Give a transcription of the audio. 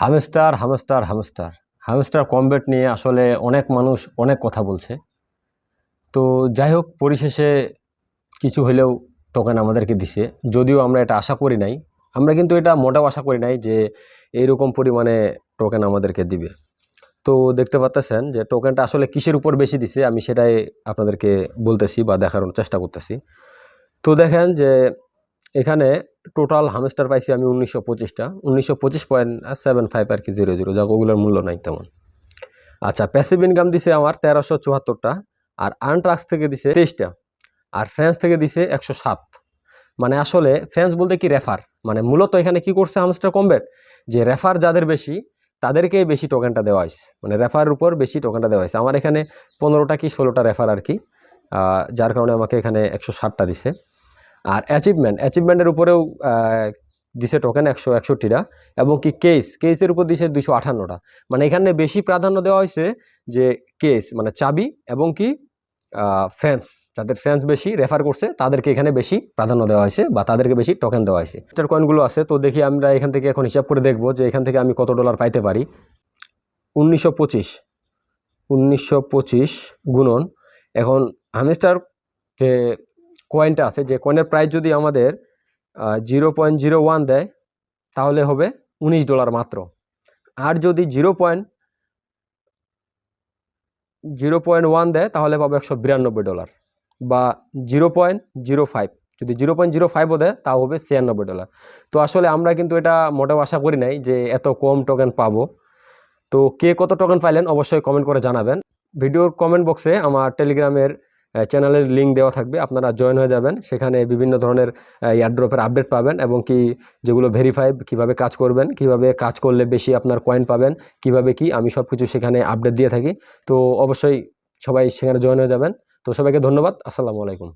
Hamster hamster hamster. Hamster combat নিয়ে আসলে অনেক মানুষ অনেক কথা বলছে। তো যাই হোক, পরিশেষে কিছু হলেও টোকেন আমাদেরকে দিছে। যদিও আমরা এটা আশা করি নাই, আমরা কিন্তু এটা মোটেও আশা করি নাই যে এইরকম পরিমাণে টোকেন আমাদেরকে দিবে। তো দেখতে পাচ্তেছেন যে টোকেনটা আসলে কিসের উপর বেশি দিছে, আমি সেটাই আপনাদেরকে বলতেছি বা দেখানোর চেষ্টা করতেছি। তো দেখেন যে এখানে টোটাল হামস্টার পাইছি আমি উনিশশো পঁচিশটা। উনিশশো পঁচিশ পয়েন্ট সেভেন ফাইভ আর কি জিরো জিরো যা ওগুলোর মূল্য নাই তেমন। আচ্ছা প্যাসিভ ইনকাম দিছে আমার তেরোশো চুয়াত্তরটা, আর আনট্রাক্স থেকে দিছে তেইশটা, আর ফ্রান্স থেকে দিছে একশো সাত। মানে আসলে ফ্রান্স বলতে কি রেফার মানে মূলত এখানে কি করছে হামস্টার কমবেট যে রেফার যাদের বেশি, তাদেরকেই বেশি টোকেনটা দেওয়া হয়েছে। মানে রেফারের উপর বেশি টোকেনটা দেওয়া হয়েছে। আমার এখানে পনেরোটা কি ষোলোটা রেফার আর কি যার কারণে আমাকে এখানে একশো ষাটটা দিছে। আর অ্যাচিভমেন্ট অ্যাচিভমেন্টের উপরেও দিছে টোকেন একশো একষট্টিটা এবং কি কেস কেসের উপর দিছে দুশো আঠান্নটা। মানে এখানে বেশি প্রাধান্য দেওয়া হয়েছে যে কেস মানে চাবি এবং কি ফ্যান্স যাদের ফ্যান্স বেশি রেফার করছে, তাদেরকে এখানে বেশি প্রাধান্য দেওয়া হয়েছে বা তাদেরকে বেশি টোকেন দেওয়া হয়েছে। এটার কয়েনগুলো আছে, তো দেখি আমরা এখান থেকে এখন হিসাব করে দেখব যে এখান থেকে আমি কত ডলার পাইতে পারি। উনিশশো পঁচিশ উনিশশো পঁচিশ গুণন, এখন হামিস্টার যে কয়েনটা আছে, যে কয়েনের প্রাইস যদি আমাদের জিরো পয়েন্ট জিরো ওয়ান দেয়, তাহলে হবে উনিশ ডলার মাত্র। আর যদি zero point zero point one দেয়, তাহলে পাবো একশো বিরানব্বই ডলার বা জিরো পয়েন্ট জিরো ফাইভ যদি জিরো পয়েন্ট জিরো ফাইভও দেয়, তাও হবে ছিয়ানব্বই ডলার তো আসলে আমরা কিন্তু এটা মোটেও আশা করি নাই যে এত কম টোকেন পাবো। তো কে কত টোকেন পাইলেন, অবশ্যই কমেন্ট করে জানাবেন। ভিডিওর কমেন্ট বক্সে আমার টেলিগ্রামের চ্যানেলের লিঙ্ক দেওয়া থাকবে, আপনারা জয়েন হয়ে যাবেন। সেখানে বিভিন্ন ধরনের এয়ারড্রপের আপডেট পাবেন এবং কি যেগুলো ভেরিফাই কীভাবে কাজ করবেন, কীভাবে কাজ করলে বেশি আপনার কয়েন পাবেন, কীভাবে কি, আমি সব কিছু সেখানে আপডেট দিয়ে থাকি। তো অবশ্যই সবাই সেখানে জয়েন হয়ে যাবেন। তো সবাইকে ধন্যবাদ। আসসালামু আলাইকুম।